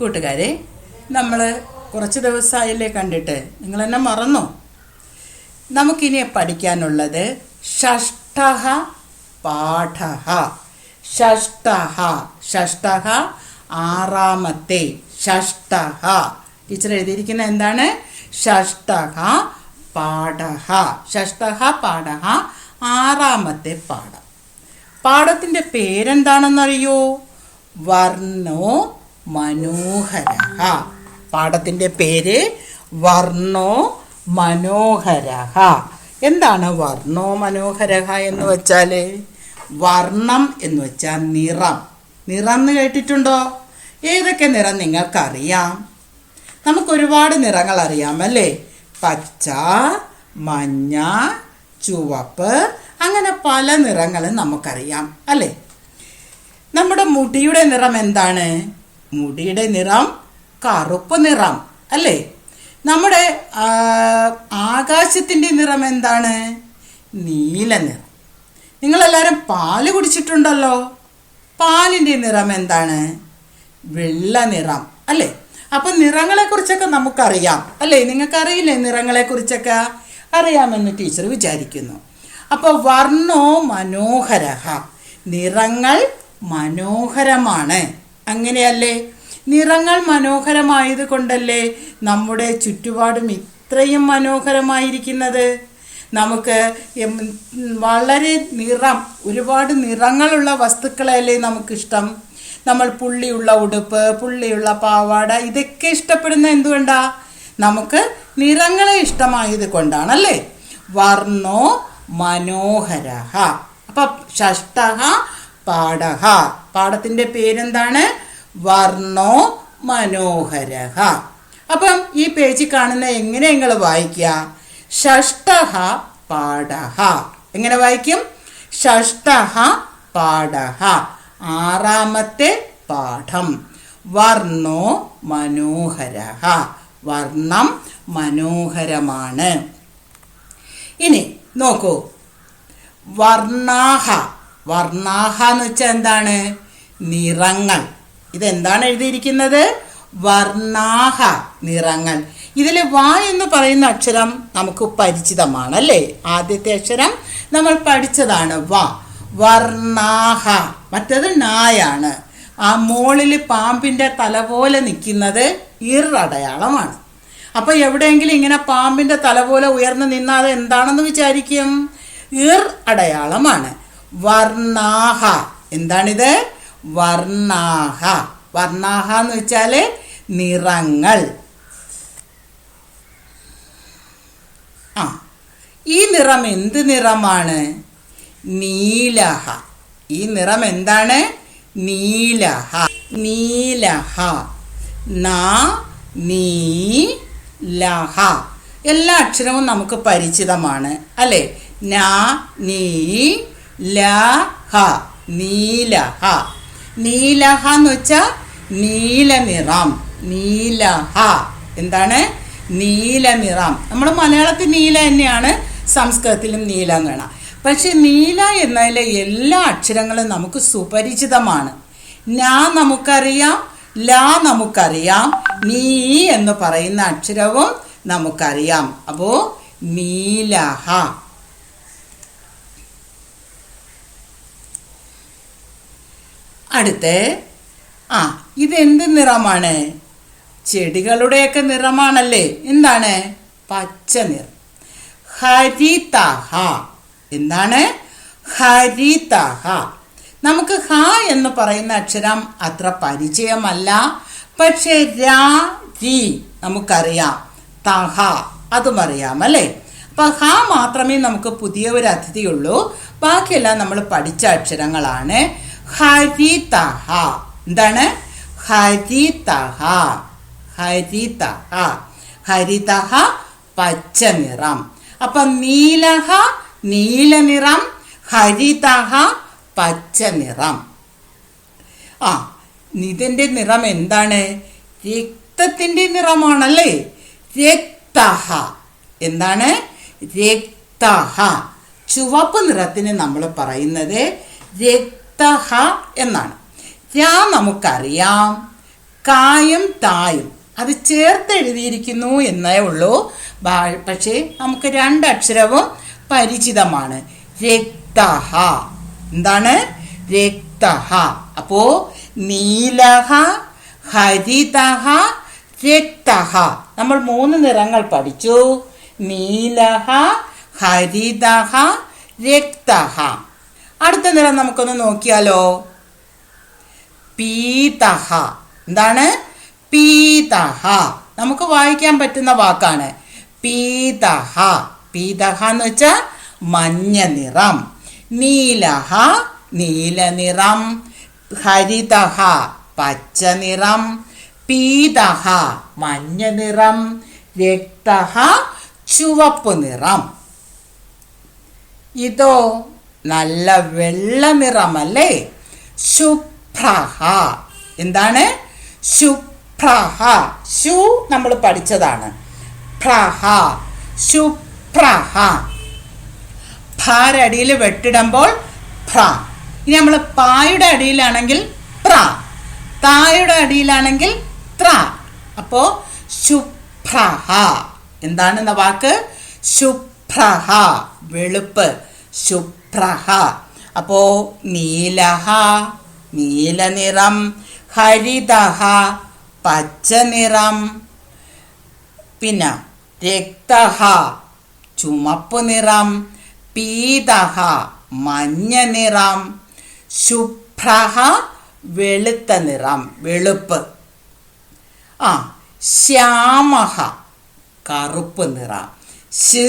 കൂട്ടുകാരെ നമ്മൾ കുറച്ച് ദിവസമായില്ലേ കണ്ടിട്ട്. നിങ്ങൾ എന്നെ മറന്നോ? നമുക്കിനി പഠിക്കാനുള്ളത് ഷഷ്ടഹ പാഠഹ. ഷഷ്ടഹ ഷഷ്ടഹ ആറാമത്തെ ഷഷ്ടഹ ടീച്ചർ എഴുതിയിരിക്കുന്ന എന്താണ്? ഷഷ്ടഹ പാഠഹ. ഷഷ്ടഹ പാഠഹ ആറാമത്തെ പാഠം. പാഠത്തിന്റെ പേരെന്താണെന്നറിയോ? വർണോ മനോഹരഹ പാഠത്തിന്റെ പേര് വർണോ മനോഹര. എന്താണ് വർണോ മനോഹര എന്ന് വെച്ചാൽ വർണം എന്ന് വെച്ചാൽ നിറം. നിറം എന്ന് കേട്ടിട്ടുണ്ടോ? ഏതൊക്കെ നിറം നിങ്ങൾക്കറിയാം? നമുക്ക് ഒരുപാട് നിറങ്ങൾ അറിയാം അല്ലേ? പച്ച മഞ്ഞ ചുവപ്പ് അങ്ങനെ പല നിറങ്ങളും നമുക്കറിയാം അല്ലേ? നമ്മുടെ മുടിയുടെ നിറം എന്താണ്? മുടിയുടെ നിറം കറുപ്പ് നിറം അല്ലേ? നമ്മുടെ ആകാശത്തിന്റെ നിറം എന്താണ്? നീല നിറം. നിങ്ങളെല്ലാവരും പാൽ കുടിച്ചിട്ടുണ്ടല്ലോ. പാലിന്റെ നിറം എന്താണ്? വെള്ള നിറം അല്ലേ? അപ്പൊ നിറങ്ങളെക്കുറിച്ചൊക്കെ നമുക്കറിയാം അല്ലേ? നിങ്ങൾക്കറിയില്ലേ നിറങ്ങളെ കുറിച്ചൊക്കെ അറിയാമെന്ന് ടീച്ചർ വിചാരിക്കുന്നു. അപ്പോൾ വർണോ മനോഹരഹ. നിറങ്ങൾ മനോഹരമാണ്. അങ്ങനെയല്ലേ? നിറങ്ങൾ മനോഹരമായത് കൊണ്ടല്ലേ നമ്മുടെ ചുറ്റുപാടും ഇത്രയും മനോഹരമായിരിക്കുന്നത്? നമുക്ക് വളരെ നിറം ഒരുപാട് നിറങ്ങളുള്ള വസ്തുക്കളല്ലേ നമുക്കിഷ്ടം? നമ്മൾ പുള്ളിയുള്ള ഉടുപ്പ് പുള്ളിയുള്ള പാവാട ഇതൊക്കെ ഇഷ്ടപ്പെടുന്ന എന്തുകൊണ്ടാ? നമുക്ക് നിറങ്ങളെ ഇഷ്ടമായത് കൊണ്ടാണല്ലേ വർണോ മനോഹര അപ്പം ഷഷ്ടഹ പാഠഹ. പാഠത്തിന്റെ പേരെന്താണ്? വർണോ മനോഹരഹ. അപ്പം ഈ പേജിൽ കാണുന്ന എങ്ങനെ നിങ്ങൾ വായിക്കുക? ഷഷ്ടഹ പാഠഹ. എങ്ങനെ വായിക്കും? ഷഷ്ടഹ പാഠഹ. ആറാമത്തെ പാഠം. വർണോ മനോഹര വർണം മനോഹരമാണ്. ഇനി നോക്കൂ. വർണാഹ. വർണാഹ എന്ന് വെച്ചാൽ എന്താണ്? നിറങ്ങൾ. ഇതെന്താണ് എഴുതിയിരിക്കുന്നത്? വർണാഹ നിറങ്ങൾ. ഇതിൽ വാ എന്ന് പറയുന്ന അക്ഷരം നമുക്ക് പരിചിതമാണ് അല്ലേ ആദ്യത്തെ അക്ഷരം നമ്മൾ പഠിച്ചതാണ് വ. വർണാഹ. മറ്റത് നായാണ്. ആ മോളിൽ പാമ്പിന്റെ തല പോലെ നിൽക്കുന്നത് ഇറടയാളമാണ് അടയാളമാണ്. അപ്പൊ എവിടെയെങ്കിലും ഇങ്ങനെ പാമ്പിന്റെ തല പോലെ ഉയർന്നു നിന്നാൽ എന്താണെന്ന് വിചാരിക്കും? ഇർ അടയാളമാണ്. വർണാഹ. എന്താണിത്? വർണാഹ. വർണാഹ എന്ന് വെച്ചാൽ നിറങ്ങൾ. ആ ഈ നിറം എന്ത് നിറമാണ്? നീലഹ. ഈ നിറം എന്താണ്? നീലഹ. നീലഹ. നാ ലഹ. എല്ലാ അക്ഷരവും നമുക്ക് പരിചിതമാണ്. അല്ലേ? നീ ലഹ നീലഹ. നീലഹ എന്ന് വെച്ചാൽ നീലഹ. എന്താണ്? നീല നിറം നമ്മൾ മലയാളത്തിൽ നീല തന്നെയാണ് സംസ്കൃതത്തിലും നീല എന്ന് വേണം. പക്ഷെ നീല എന്നതിലെ എല്ലാ അക്ഷരങ്ങളും നമുക്ക് സുപരിചിതമാണ്. ഞാ നമുക്കറിയാം ല നമുക്കറിയാം നീ എന്ന് പറയുന്ന അക്ഷരവും നമുക്കറിയാം. അപ്പോ നീലഹ. അടുത്ത് ആ ഇതെന്ത് നിറമാണ്? ചെടികളുടെയൊക്കെ നിറമാണല്ലേ. എന്താണ്? പച്ച നിറം. ഹരിതഹ. എന്താണ്? ഹരിതഹ. നമുക്ക് ഹ എന്ന് പറയുന്ന അക്ഷരം അത്ര പരിചയമല്ല. പക്ഷെ രാ നമുക്കറിയാം. തഹ അതും അറിയാം അല്ലേ? അപ്പൊ ഹ മാത്രമേ നമുക്ക് പുതിയ ഒരു അതിഥിയുള്ളൂ. ബാക്കിയെല്ലാം നമ്മൾ പഠിച്ച അക്ഷരങ്ങളാണ്. ഹരിതഹ. എന്താണ്? ഹരിതഹ. ഹരിതഹ. ഹരിതഹ പച്ച നിറം അപ്പൊ നീലഹ നീല നിറം ഹരിതഹ പച്ച നിറം ആ ഇതിന്റെ നിറം എന്താണ്? രക്തത്തിന്റെ നിറമാണല്ലേ? രക്തഹ. എന്താണ്? രക്തഹ. ചുവപ്പ് നിറത്തിന് നമ്മൾ പറയുന്നത് രക്തഹ എന്നാണ്. ഞാൻ നമുക്കറിയാം. കായും തായും. അത് ചേർത്ത് എഴുതിയിരിക്കുന്നു എന്നേ ഉള്ളൂ. പക്ഷേ നമുക്ക് രണ്ടക്ഷരവും പരിചിതമാണ്. രക്തഹ. എന്താണ്? രക്തഹ. അപ്പോ നീലഹ ഹരിതഹ രക്തഹ. നമ്മൾ മൂന്ന് നിറങ്ങൾ പഠിച്ചു. നീലഹ ഹരിതഹ രക്തഹ. അടുത്ത നിറം നമുക്കൊന്ന് നോക്കിയാലോ? പീതഹ. എന്താണ്? പീതഹ. നമുക്ക് വായിക്കാൻ പറ്റുന്ന വാക്കാണ്. പീതഹ. പീതഹ എന്ന് വെച്ചാൽ മഞ്ഞ നിറം. നീലഹ നീല നിറം. ഹരിതഹ പച്ച നിറം. പീതഹ മഞ്ഞ നിറം. രക്തഹ ചുവപ്പ് നിറം. ഇതോ നല്ല വെള്ള നിറമല്ലേ ശുഭ്രഹ. എന്താണ്? ശുഭ്രഹ. ശു നമ്മൾ പഠിച്ചതാണ്. പ്രഹ. ശുഭ്രഹ. ഭാരടിയിൽ വെട്ടിടുമ്പോൾ ഭ്ര ഇനി നമ്മൾ പായുടെ അടിയിലാണെങ്കിൽ പ്ര. തായുടെ അടിയിലാണെങ്കിൽ ത്ര. അപ്പോ ശുഭ്രഹ. എന്താണെന്ന വാക്ക്? ശുഭ്രഹ. വെളുപ്പ്. ശുഭ്രഹ. അപ്പോ നീലഹ നീല നിറം ഹരിതഹ പച്ച നിറം പിന്നെ രക്തഹ ചുമപ്പ് നിറം പീതഹ മഞ്ഞ നിറം ശുഭ്രഹ വെളുത്ത നിറം വെളുപ്പ്. ആ ശ്യാമഹ കറുപ്പ് നിറം. ശ്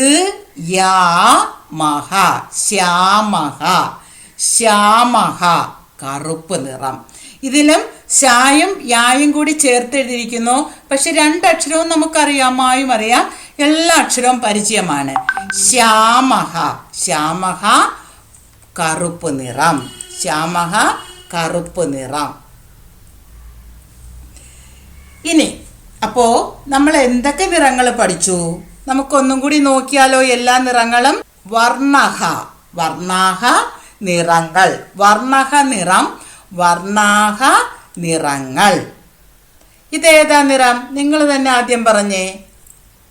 യാ മഹ ശ്യാമഹ ശ്യാമഹ കറുപ്പ് നിറം. ഇതിലും ശായും യായും കൂടി ചേർത്ത് എഴുതിയിരിക്കുന്നു പക്ഷെ രണ്ടക്ഷരവും നമുക്കറിയാം മായും അറിയാം. എല്ലാ അക്ഷരവും പരിചയമാണ്. ശ്യാമഹ ശ്യാമഹ കറുപ്പ് നിറം. ശ്യാമഹ കറുപ്പ് നിറം. ഇനി അപ്പോ നമ്മൾ എന്തൊക്കെ നിറങ്ങൾ പഠിച്ചു? നമുക്കൊന്നും കൂടി നോക്കിയാലോ എല്ലാ നിറങ്ങളും? വർണഹ. വർണാഹ നിറങ്ങൾ. വർണഹ നിറം വർണാഹ നിറങ്ങൾ. ഇതേതാ നിറം? നിങ്ങൾ തന്നെ ആദ്യം പറഞ്ഞേ.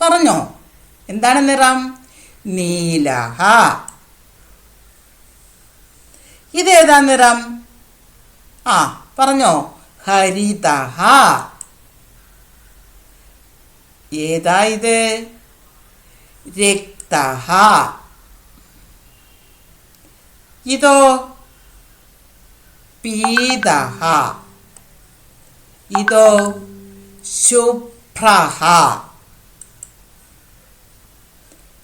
പറഞ്ഞോ. എന്താണ് നിറം? നീലഹ. ഇതേതാ നിറം? ആ പറഞ്ഞോ. ഹരിതഹ. ഏതാ ഇത്? രക്തഹ ഇതോ പീതഹ ഇതോ ശുഭ്രഹ.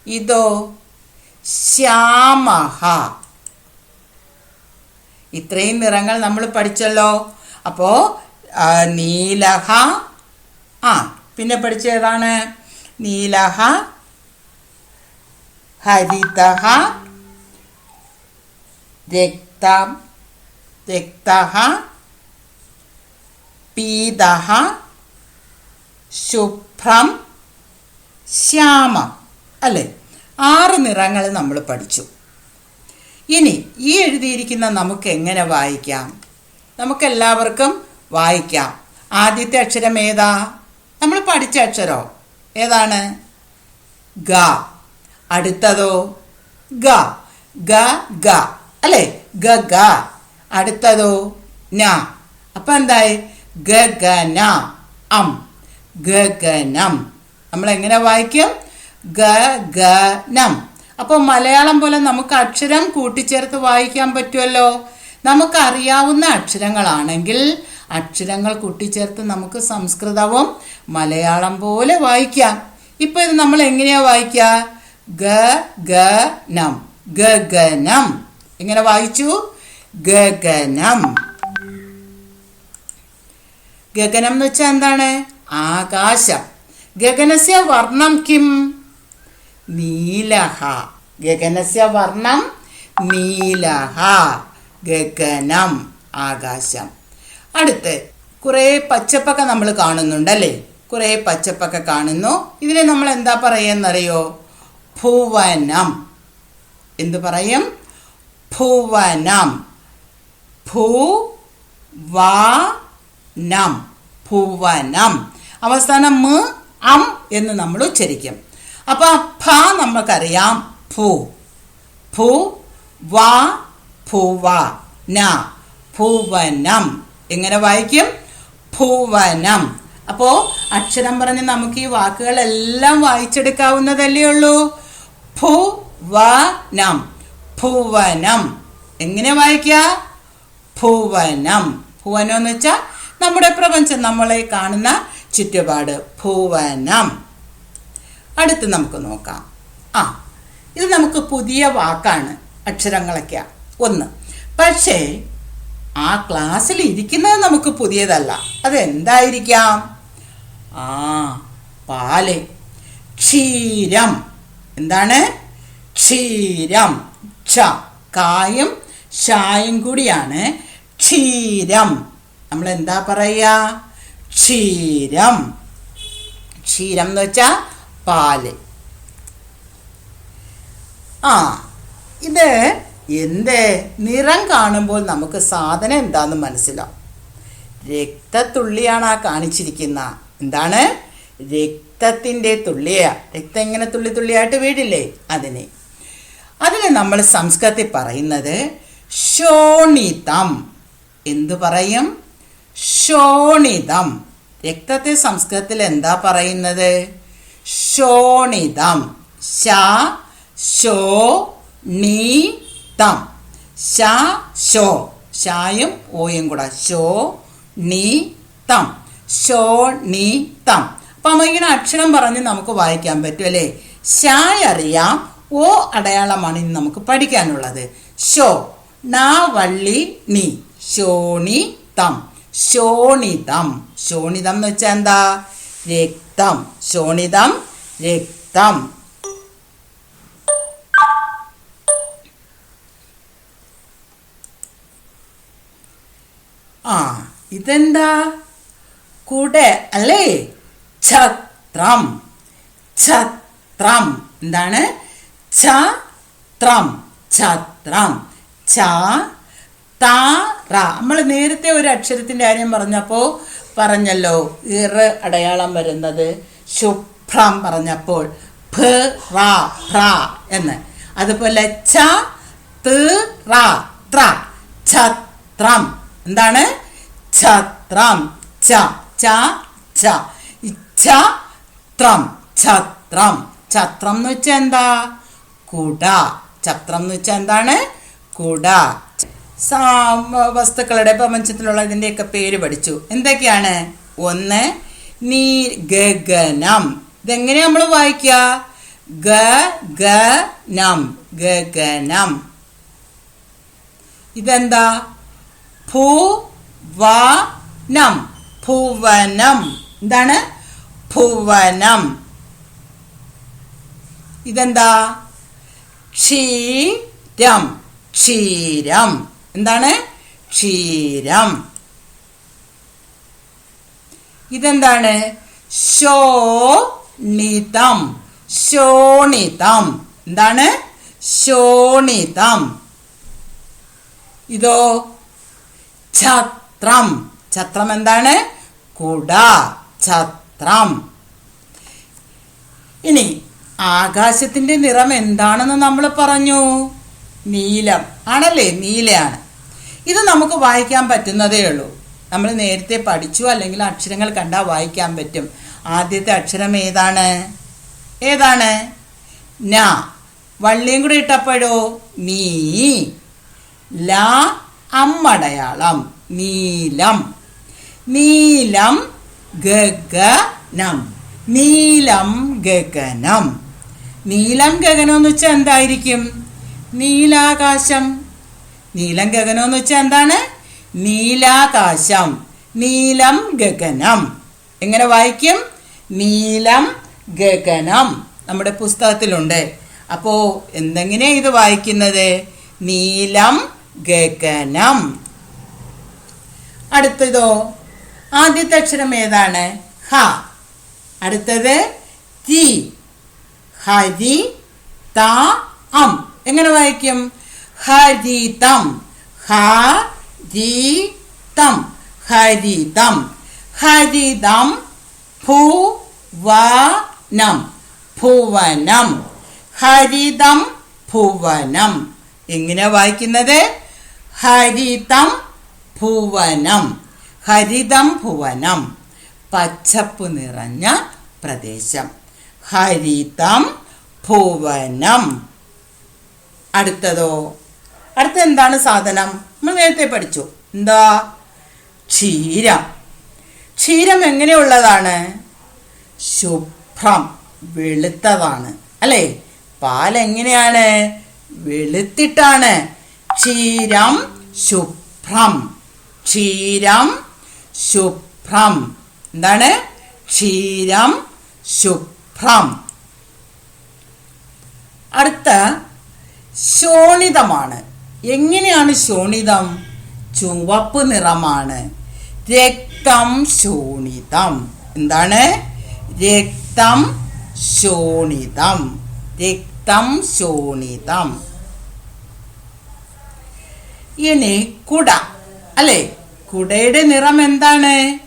ഇതോ ശ്യാമഹ. ഇത്രയും നിറങ്ങൾ നമ്മൾ പഠിച്ചല്ലോ. അപ്പോ നീലഹ. ആ പിന്നെ പഠിച്ചേതാണ് നീലഹ ഹരിതഹ രക്തം രക്തഹ പീതഹ ശുഭ്രം ശ്യാമം അല്ലേ? ആറ് നിറങ്ങൾ നമ്മൾ പഠിച്ചു. ഇനി ഈ എഴുതിയിരിക്കുന്ന നമുക്ക് എങ്ങനെ വായിക്കാം? നമുക്കെല്ലാവർക്കും വായിക്കാം. ആദ്യത്തെ അക്ഷരം ഏതാ? നമ്മൾ പഠിച്ച അക്ഷരോ? ഏതാണ്? ഗ. അടുത്തതോ? ഗ. ഗ ഗ. അല്ലേ? ഗ ഗ. അടുത്തതോ? ന. അപ്പൊ എന്തായി? ഗ ഗ ന. അം. ഗ ഗ നം. നമ്മൾ എങ്ങനെ വായിക്കും? ഗ ഗ നം. അപ്പോൾ മലയാളം പോലെ നമുക്ക് അക്ഷരം കൂട്ടിച്ചേർത്ത് വായിക്കാൻ പറ്റുമല്ലോ നമുക്ക് അറിയാവുന്ന അക്ഷരങ്ങളാണെങ്കിൽ അക്ഷരങ്ങൾ കൂട്ടിച്ചേർത്ത് നമുക്ക് സംസ്കൃതവും മലയാളം പോലെ വായിക്കാം. ഇപ്പൊ ഇത് നമ്മൾ എങ്ങനെയാ വായിക്കുക ഗഗനം നം. ഗ ഗ എങ്ങനെ വായിച്ചു? ഗഗനം. ഗഗനം എന്ന് വെച്ചാൽ എന്താണ്? ആകാശം. ഗഗനസ്യ വർണം കിം? നീലഹ. ഗഗനസ്യ വർണം നീലഹ. ഗഗനം ആകാശം. അടുത്ത് കുറേ പച്ചപ്പൊക്കെ നമ്മൾ കാണുന്നുണ്ടല്ലേ? കുറേ പച്ചപ്പൊക്കെ കാണുന്നു. ഇതിനെ നമ്മൾ എന്താ പറയുന്നറിയോ? ഭുവനം. എന്തു പറയും? ഭുവനം. ഭൂ നം ഭുവനം. അവസാനം മ അം എന്ന് നമ്മൾ ഉച്ചരിക്കും. അപ്പൊ ഭ നമുക്കറിയാം ഭൂ. ഭൂ വാ ഭുവ ഭുവനം. എങ്ങനെ വായിക്കും? ഭുവനം. അപ്പോ അക്ഷരം പറഞ്ഞ് നമുക്ക് ഈ വാക്കുകളെല്ലാം വായിച്ചെടുക്കാവുന്നതല്ലേ ഉള്ളൂ? ഭുവനം. ഭുവനം. എങ്ങനെ വായിക്കുക? ഭുവനം. ഭുവനം എന്ന് വെച്ചാൽ നമ്മുടെ പ്രപഞ്ചം നമ്മളെ കാണുന്ന ചുറ്റുപാട്. ഭുവനം. അടുത്ത് നമുക്ക് നോക്കാം. ആ ഇത് നമുക്ക് പുതിയ വാക്കാണ്. അക്ഷരങ്ങളൊക്കെ ഒന്ന്. പക്ഷേ ആ ക്ലാസ്സിൽ ഇരിക്കുന്നത് നമുക്ക് പുതിയതല്ല. അതെന്തായിരിക്കാം? ആ പാൽ. ക്ഷീരം. എന്താണ്? ക്ഷീരം. ക്ഷ കായും ഷായും കൂടിയാണ്. ക്ഷീരം. നമ്മൾ എന്താ പറയുക ക്ഷീരം. ക്ഷീരം എന്ന് വെച്ചാൽ പാൽ. ആ ഇത് എന്ത്? നിറം കാണുമ്പോൾ നമുക്ക് സാധനം എന്താന്ന് മനസ്സിലാവും. രക്തത്തുള്ളിയാണ് ആ കാണിച്ചിരിക്കുന്ന എന്താണ്? രക്തത്തിന്റെ തുള്ളിയാ. രക്തം ഇങ്ങനെ തുള്ളി തുള്ളിയായിട്ട് വീടില്ലേ അതിനെ. അതിന് നമ്മൾ സംസ്കൃതത്തിൽ പറയുന്നത് ശോണിതം. എന്തു പറയും? ശോണിതം. രക്തത്തെ സംസ്കൃതത്തിൽ എന്താ പറയുന്നത്? ശോണിതം. ശ ശോ നീ തം. ശോ ഷായും ഓയും കൂടെ. ശോ നീ തം. ശോ അപ്പം തം അപ്പൊ നമുക്ക് ഇങ്ങനെ അക്ഷരം പറഞ്ഞ് നമുക്ക് വായിക്കാൻ പറ്റും അല്ലേ? ഷായ് അറിയാം ഓ അടയാളമാണ് ഇനി നമുക്ക് പഠിക്കാനുള്ളത്. ഷോ നാ വള്ളി നീ ശോണി തം ശോണിതം ശോണിതം എന്ന് വെച്ചാൽ എന്താ? രക്തം. ശോണിതം രക്തം. ആ ഇതെന്താ? കുട അല്ലേ? ഛത്രം. ഛത്രം. എന്താണ്? ഛത്രം. ഛത്രം. ച താറ നമ്മൾ നേരത്തെ ഒരു അക്ഷരത്തിന്റെ കാര്യം പറഞ്ഞപ്പോൾ പറഞ്ഞല്ലോ. ഇറ അടയാളം വരുന്നത് ശുഭ്രം പറഞ്ഞപ്പോൾ. എന്ന്. അതുപോലെ ച ത് ത്ര. ഛത്രം. എന്താണ്? ഛത്രം. ച. ച ച. ഛത്രം ഛത്രം. ഛത്രം എന്ന് വെച്ചാൽ എന്താ? കുട. ഛത്രം എന്ന് വെച്ചാൽ എന്താണ്? കുട. വസ്തുക്കളുടെ പ്രപഞ്ചത്തിലുള്ള ഇതിന്റെയൊക്കെ പേര് പഠിച്ചു. എന്തൊക്കെയാണ്? ഒന്ന് നീ ഗഗനം. ഇതെങ്ങനെ നമ്മൾ വായിക്കുക ഗ ഗ നം ഗഗനം. ഇതെന്താ? ഭൂ വ നം. ഭുവനം. എന്താണ്? ഭുവനം. ഇതെന്താ? ക്ഷീരം. ക്ഷീരം. എന്താണ്? ക്ഷീരം. ഇതെന്താണ്? ശോണിതം. ശോണിതം. എന്താണ്? ശോണിതം. ഇതോ? ഛത്രം. ഛത്രം എന്താണ്? കുട ഛത്രം. ഇനി ആകാശത്തിന്റെ നിറം എന്താണെന്ന് നമ്മൾ പറഞ്ഞു. നീലം. ആണല്ലേ? നീലയാണ്. ഇത് നമുക്ക് വായിക്കാൻ പറ്റുന്നതേ ഉള്ളൂ. നമ്മൾ നേരത്തെ പഠിച്ചു അല്ലെങ്കിൽ അക്ഷരങ്ങൾ കണ്ടാൽ വായിക്കാൻ പറ്റും. ആദ്യത്തെ അക്ഷരം ഏതാണ്? ഏതാണ്? ന. വള്ളിയും കൂടി ഇട്ടപ്പോഴോ? നീ. ല. അമ്മടയാളം. നീലം. നീലം ഗഗനം. നീലം ഗഗനം. നീലം ഗഗനം എന്ന് വെച്ചാൽ എന്തായിരിക്കും? നീലാകാശം. നീലം ഗഗനം എന്ന് വെച്ചാൽ എന്താണ്? നീലാകാശം. നീലം ഗഗനം. എങ്ങനെ വായിക്കും? നീലം ഗഗനം. നമ്മുടെ പുസ്തകത്തിലുണ്ട്. അപ്പോ എന്തെങ്ങനെയാ ഇത് വായിക്കുന്നത്? നീലം ഗഗനം. അടുത്തതോ ആദ്യത്തെ അക്ഷരം ഏതാണ്? ഹ. അടുത്തത് തി. ഹരി ത അം. എങ്ങനെ വായിക്കും? ഹരിതം ഹരിതം ഹരിതം ഹരിതം ഭുവനം. ഭുവനം. ഹരിതം ഭുവനം. എങ്ങനെ വായിക്കുന്നത്? ഹരിതം ഭുവനം. ഹരിതം ഭുവനം. പച്ചപ്പ് നിറഞ്ഞ പ്രദേശം. ഹരിതം ഭുവനം. അടുത്തതോ? അടുത്ത എന്താണ് സാധനം? നമ്മൾ നേരത്തെ പഠിച്ചു. എന്താ? ക്ഷീരം. ക്ഷീരം എങ്ങനെയുള്ളതാണ്? ശുഭ്രം വെളുത്തതാണ്. അല്ലേ? പാൽ എങ്ങനെയാണ് വെളുത്തിട്ടാണ്. ക്ഷീരം ശുഭ്രം. ക്ഷീരം ശുഭ്രം. എന്താണ്? ക്ഷീരം ശുഭ്രം. അടുത്ത ശോണിതമാണ്. എങ്ങനെയാണ് ശോണിതം? ചുവപ്പ് നിറമാണ്. രക്തം ശോണിതം. എന്താണ്? രക്തം ശോണിതം. രക്തം ശോണിതം. ഇനി കുട. അല്ലെ? കുടയുടെ നിറം എന്താണ്?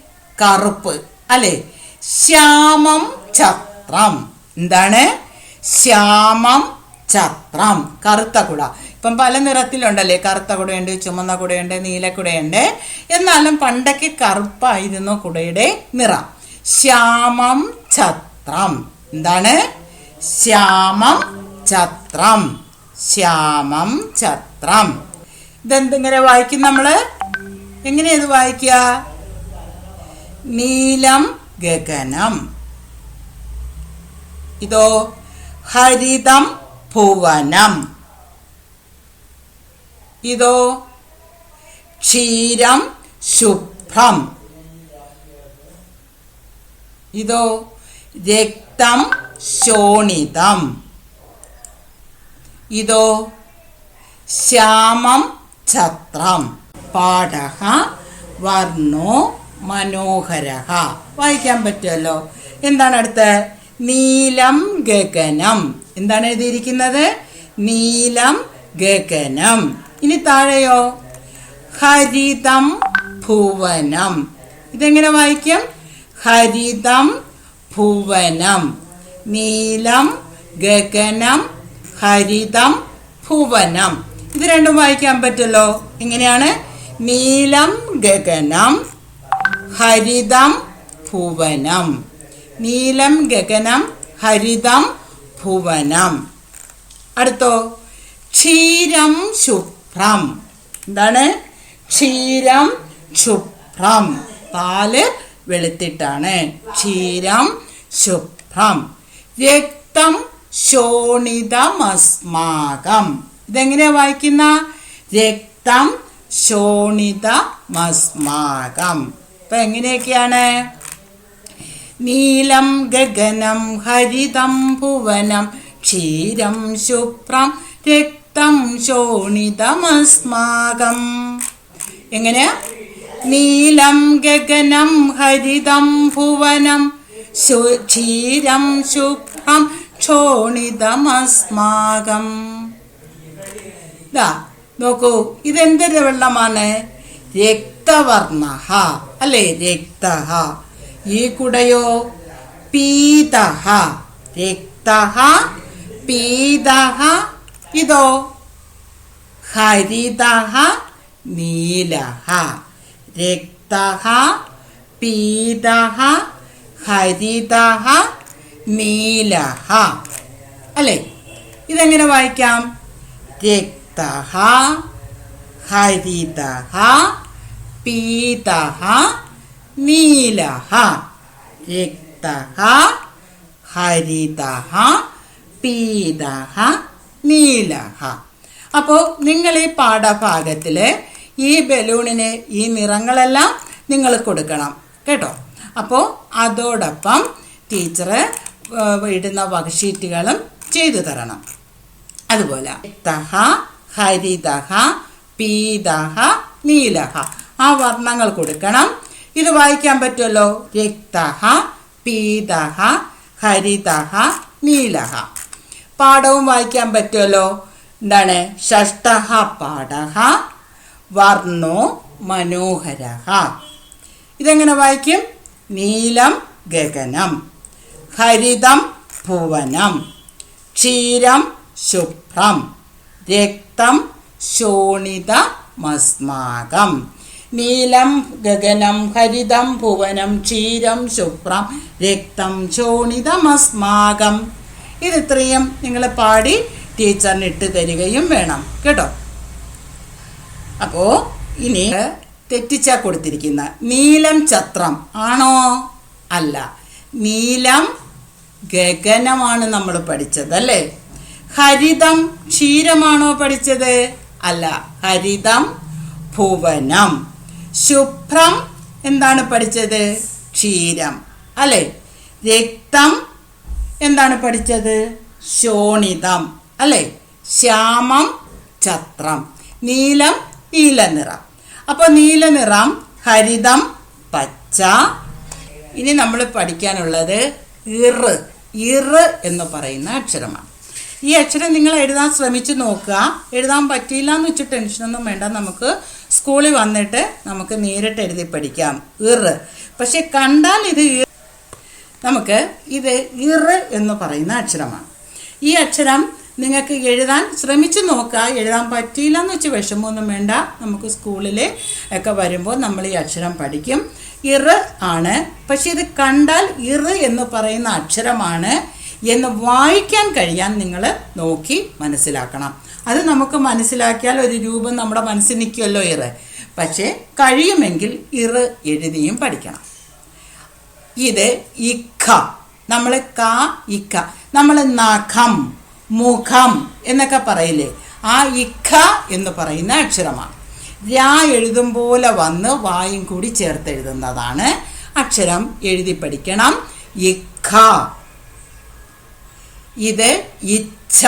കറുപ്പ്. അല്ലെ? ശ്യാമം ചത്രം എന്താണ്? ശ്യാമം ചത്രം കറുത്ത കുട. ഇപ്പം പല നിറത്തിലുണ്ടല്ലേ? കറുത്ത കുടയുണ്ട് ചുമന്ന കുടയുണ്ട് നീലക്കുടയുണ്ട് എന്നാലും പണ്ടൊക്കെ കറുപ്പായിരുന്നു കുടയുടെ നിറം. ശ്യാമം ചത്രം എന്താണ്? ശ്യാമം ഛത്രം. ശ്യാമം ഛത്രം. ഇതെന്തിങ്ങനെ വായിക്കും നമ്മൾ? എങ്ങനെയാ ഇത് വായിക്കുക നീലം ഗഗനം. ഇതോ ഹരിതം ഭുവനം. ഇതോ ക്ഷീരം ശുഭ്രം. ഇതോ രക്തം ശോണിതം. ഇതോ ശ്യാമം ഛത്രം. പാഠഃ വർണോ മനോഹരഹ. വായിക്കാൻ പറ്റുമല്ലോ? എന്താണ് അടുത്ത്? നീലം ഗഗനം. എന്താണ് എഴുതിയിരിക്കുന്നത്? നീലം ഗഗനം. ഇനി താഴെയോ? ഹരിതം ഭുവനം. ഇതെങ്ങനെ വായിക്കും? ഹരിതം ഭുവനം. നീലം ഗഗനം ഹരിതം ഭുവനം. ഇത് രണ്ടും വായിക്കാൻ പറ്റുമല്ലോ? എങ്ങനെയാണ്? നീലം ഗഗനം ഹരിതം ഭുവനം. നീലം ഗഗനം ഹരിതം ഭുവനം. അടുത്തോ. ക്ഷീരം ശുഭ്രം. എന്താണ്? ക്ഷീരം ശുഭ്രം. പാൽ വെളുത്തിട്ടാണ്. ക്ഷീരം ശുഭ്രം. രക്തം ശോണിതമസ്മാകം. ഇതെങ്ങനെയാ വായിക്കുന്ന? രക്തം ശോണിതമസ്മാകം ഇപ്പൊ എങ്ങനെയൊക്കെയാണ്? നീലം ഗഗനം ഹരിതം ഭുവനം ക്ഷീരം ശുഭ്രം രക്തം ശോണിതമസ്മാകം എങ്ങനെ? നീലം ഗഗനം ഹരിതം ഭുവനം ക്ഷീരം ശുഭ്രം ക്ഷോണിതമസ്മാകം ഇതാ നോക്കൂ ഇതെന്തൊരു വെള്ളമാണ്? രക്തവർണ അല്ലേ? രക്ത ഈ കുടയോ? പീത രക്ത പീത ഇതോ? ഹരിത നീല രക്ത പീത ഹരിത നീല അല്ലേ? ഇതെങ്ങനെ വായിക്കാം? രക്ത ഹരിത പീതഹ നീലഹ രക്തഹ ഹരിതഹ പീതഹ നീലഹ അപ്പോൾ നിങ്ങൾ ഈ പാഠഭാഗത്തിൽ ഈ ബലൂണിന് ഈ നിറങ്ങളെല്ലാം നിങ്ങൾ കൊടുക്കണം. കേട്ടോ? അപ്പോൾ അതോടൊപ്പം ടീച്ചർ ഇടുന്ന വർക്ക്ഷീറ്റുകളും ചെയ്തു തരണം. അതുപോലെ. രക്തഹ ഹരിതഹ പീതഹ നീലഹ. ആ വർണങ്ങൾ കൊടുക്കണം. ഇത് വായിക്കാൻ പറ്റുമല്ലോ? രക്തഹ പീതഹ ഹരിതഹ നീലഹ. പാഠവും വായിക്കാൻ പറ്റുമല്ലോ? എന്താണ്? ഷഷ്ടഹ പാഠഹ വർണോ മനോഹരഹ. ഇതെങ്ങനെ വായിക്കും? നീലം ഗഗനം. ഹരിതം ഭുവനം. ക്ഷീരം ശുഭ്രം. രക്തം ശോണിതമസ്മാകം. നീലം ഗഗനം ഹരിതം ഭുവനം ക്ഷീരം ശുഭ്രം രക്തം ശോണിതമസ്മാകം. ഇത് ഇത്രയും നിങ്ങൾ പാടി ടീച്ചറിന് ഇട്ട് തരികയും വേണം. കേട്ടോ? അപ്പോ ഇനി തെറ്റിച്ച കൊടുത്തിരിക്കുന്ന. നീലം ചത്രം ആണോ? അല്ല. നീലം ഗഗനമാണ് നമ്മൾ പഠിച്ചത് അല്ലേ? ഹരിതം ക്ഷീരമാണോ പഠിച്ചത്? അല്ല ഹരിതം ഭുവനം. ശുഭ്രം എന്താണ് പഠിച്ചത്? ക്ഷീരം. അല്ലേ? രക്തം എന്താണ് പഠിച്ചത്? ശോണിതം. അല്ലേ? ശ്യാമം ചത്രം നീലം നീലനിറം അപ്പോൾ നീലനിറം ഹരിതം പച്ച. ഇനി നമ്മൾ പഠിക്കാനുള്ളത് ഇറ് ഇറ് എന്ന് പറയുന്ന അക്ഷരമാണ്. ഈ അക്ഷരം നിങ്ങൾ എഴുതാൻ ശ്രമിച്ച് നോക്കുക. എഴുതാൻ പറ്റിയില്ല എന്ന് വെച്ച് ടെൻഷനൊന്നും വേണ്ട. നമുക്ക് സ്കൂളിൽ വന്നിട്ട് നമുക്ക് നേരിട്ട് എഴുതി പഠിക്കാം. ഇറ് പക്ഷെ കണ്ടാൽ ഇത് നമുക്ക് ഇത് ഇറ് എന്ന് പറയുന്ന അക്ഷരമാണ്. ഈ അക്ഷരം നിങ്ങൾക്ക് എഴുതാൻ ശ്രമിച്ചു നോക്കുക. എഴുതാൻ പറ്റിയില്ല എന്ന് വെച്ച് വിഷമമൊന്നും വേണ്ട. നമുക്ക് സ്കൂളിൽ ഒക്കെ വരുമ്പോൾ നമ്മൾ ഈ അക്ഷരം പഠിക്കും. ഇറ് ആണ്. പക്ഷെ ഇത് കണ്ടാൽ ഇറ് എന്ന് പറയുന്ന അക്ഷരമാണ്. എന്ന് വായിക്കാൻ കഴിയാൻ നിങ്ങൾ നോക്കി മനസ്സിലാക്കണം. അത് നമുക്ക് മനസ്സിലാക്കിയാൽ ഒരു രൂപം നമ്മുടെ മനസ്സിൽ നിൽക്കുമല്ലോ ഇറ്. പക്ഷേ കഴിയുമെങ്കിൽ ഇറ് എഴുതിയും പഠിക്കണം. ഇത് ഇഖ. നമ്മൾ ക ഇഖ. നമ്മൾ നഖം മുഖം എന്നൊക്കെ പറയില്ലേ? ആ ഇഖ എന്ന് പറയുന്ന അക്ഷരമാണ്. രാ എഴുതും പോലെ വന്ന് വായും കൂടി ചേർത്ത് എഴുതുന്നതാണ് അക്ഷരം. എഴുതി പഠിക്കണം. ഇഖ. ഇത് ഇച്ഛ.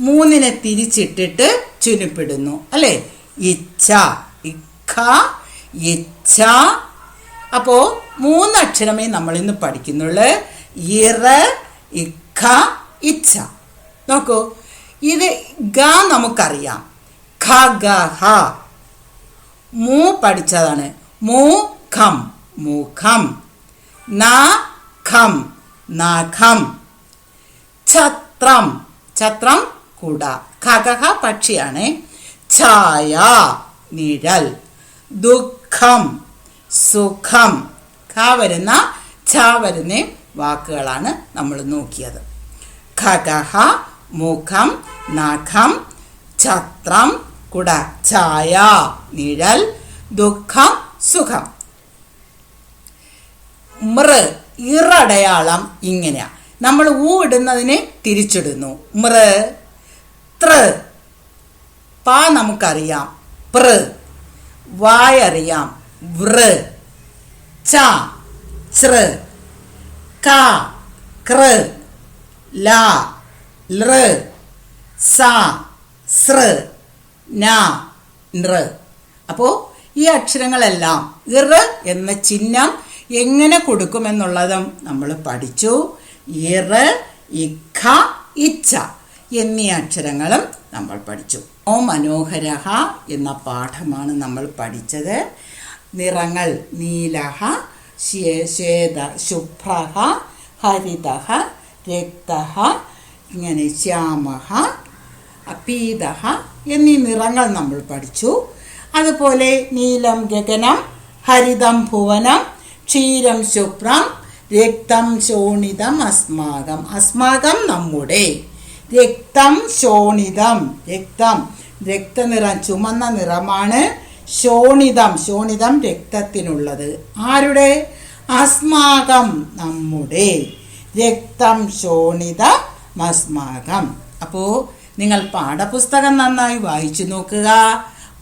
മൂന്നിനെ തിരിച്ചിട്ടിട്ട് ചുനിപ്പിടുന്നു അല്ലേ? ഇച്ഛ. ഇഖ ഇച്ഛ. അപ്പോ മൂന്നക്ഷരമേ നമ്മൾ ഇന്ന് പഠിക്കുന്നുള്ളൂ. ഇറ ഇഖ ഇച്ഛ. നോക്കൂ. ഇത് ഗ നമുക്കറിയാം. ഖ ഗ ഹ. മൂ പഠിച്ചതാണ്. മൂ ഖം മൂഖം മുഖം. ന നഖം. ഛത്രം ഛത്രം കുട. ഖഗഹ പക്ഷിയാണ്. ഛായ നിഴൽ. ദുഃഖം. സുഖം. ഖ വരുന്ന ഛ വരുന്ന വാക്കുകളാണ് നമ്മൾ നോക്കിയത്. ഖഗഹ മുഖം നഖം. ഛത്രം കുട. ഛായ നിഴൽ. ദുഃഖം സുഖം. മൃ ഇറടയാളം ഇങ്ങനെയാ. നമ്മൾ ഊ ഇടുന്നതിനെ തിരിച്ചിടുന്നു. മൃ ത്ര. പ നമുക്കറിയാം. പ്ര പൃ വായറിയാം വൃ. ച. ചൃ. ക. കൃ. ല. ലൃ. സ. സൃ ന. നൃ. അപ്പോൾ ഈ അക്ഷരങ്ങളെല്ലാം ഇറ എന്ന ചിഹ്നം എങ്ങനെ കൊടുക്കുമെന്നുള്ളതും നമ്മൾ പഠിച്ചു. ഇറ ഇഖ ഇച്ഛ എന്നീ അക്ഷരങ്ങളും നമ്മൾ പഠിച്ചു. ഓ മനോഹരഹ എന്ന പാഠമാണ് നമ്മൾ പഠിച്ചത്. നിറങ്ങൾ നീലഹ ശ്വേ- ശ്വേത ശുഭ്രഹ ഹരിതഹ രക്തഹ ഇങ്ങനെ ശ്യാമഹ പീതഹ എന്നീ നിറങ്ങൾ നമ്മൾ പഠിച്ചു. അതുപോലെ നീലം ഗഗനം ഹരിതം ഭുവനം ക്ഷീരം ശുഭ്രം രക്തം ശോണിതം അസ്മാകം. അസ്മാകം നമ്മുടെ. രക്തം ശോണിതം. രക്തം. രക്തനിറം ചുമന്ന നിറമാണ് ശോണിതം. ശോണിതം രക്തത്തിനുള്ളത്. ആരുടെ? അസ്മാകം നമ്മുടെ. രക്തം ശോണിതം അസ്മാകം. അപ്പോൾ നിങ്ങൾ പാഠപുസ്തകം നന്നായി വായിച്ചു നോക്കുക.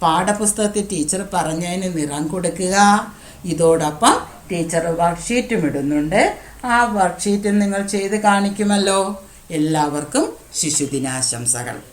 പാഠപുസ്തകത്തിൽ ടീച്ചർ പറഞ്ഞതിന് നിറം കൊടുക്കുക. ഇതോടൊപ്പം ടീച്ചർ വർക്ക്ഷീറ്റും ഇടുന്നുണ്ട്. ആ വർക്ക്ഷീറ്റും നിങ്ങൾ ചെയ്ത് കാണിക്കുമല്ലോ. എല്ലാവർക്കും ശിശുദിനാശംസകൾ.